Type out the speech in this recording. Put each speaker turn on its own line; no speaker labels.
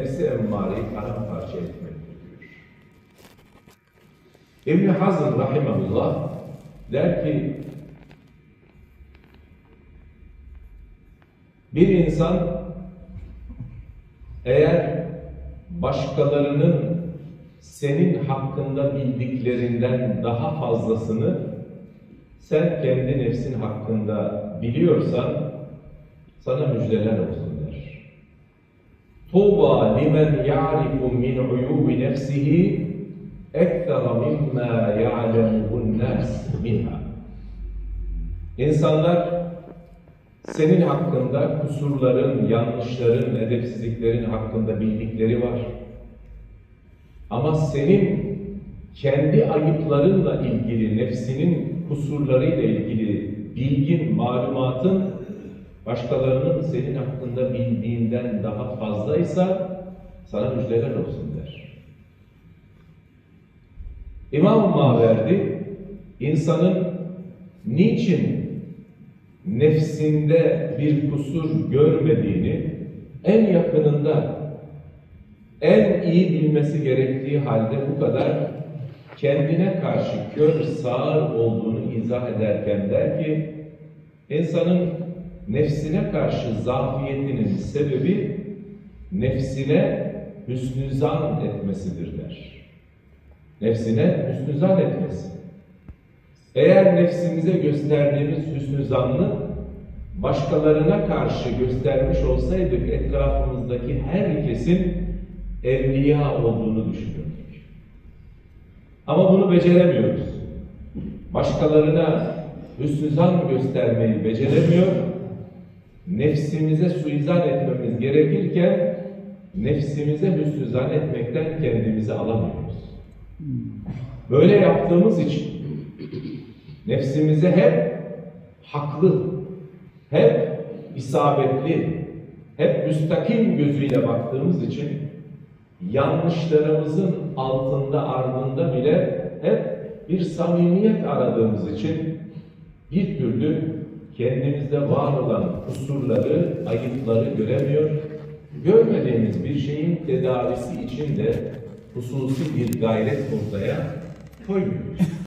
nefsi emmareyi paramparça etmektir diyor. İbn Hazm rahimehullah der ki bir insan eğer başkalarının senin hakkında bildiklerinden daha fazlasını sen kendi nefsin hakkında biliyorsan sana müjdeler olsun Tuğba limen ya'rifu min uyubi nefsihi ekthara mimma ya'lemuhun nas minha. İnsanlar senin hakkında kusurların, yanlışların, edepsizliklerin hakkında bildikleri var. Ama senin kendi ayıplarınla ilgili, nefsinin kusurlarıyla ilgili bilgin, malumatın başkalarının senin hakkında bildiğinden daha fazlaysa sana müjdeler olsun der. İmam Maverdi insanın niçin nefsinde bir kusur görmediğini en yakınında en iyi bilmesi gerektiği halde bu kadar kendine karşı kör sağır olduğunu izah ederken der ki insanın nefsine karşı zafiyetinin sebebi nefsine hüsnü zan etmesidir der. Nefsine hüsnü zan etmesi. Eğer nefsimize gösterdiğimiz hüsnü zannı başkalarına karşı göstermiş olsaydık etrafımızdaki herkesin evliya olduğunu düşünürdük. Ama bunu beceremiyoruz. Başkalarına hüsnü zan göstermeyi beceremiyor. Nefsimize suizan etmemiz gerekirken nefsimize hüsnü zan etmekten kendimizi alamıyoruz. Böyle yaptığımız için nefsimize hep haklı, hep isabetli, hep müstakim gözüyle baktığımız için yanlışlarımızın altında ardında bile hep bir samimiyet aradığımız için bir türlü kendimizde var olan kusurları, ayıpları göremiyor, görmediğimiz bir şeyin tedavisi için de hususi bir gayret ortaya koymuyoruz.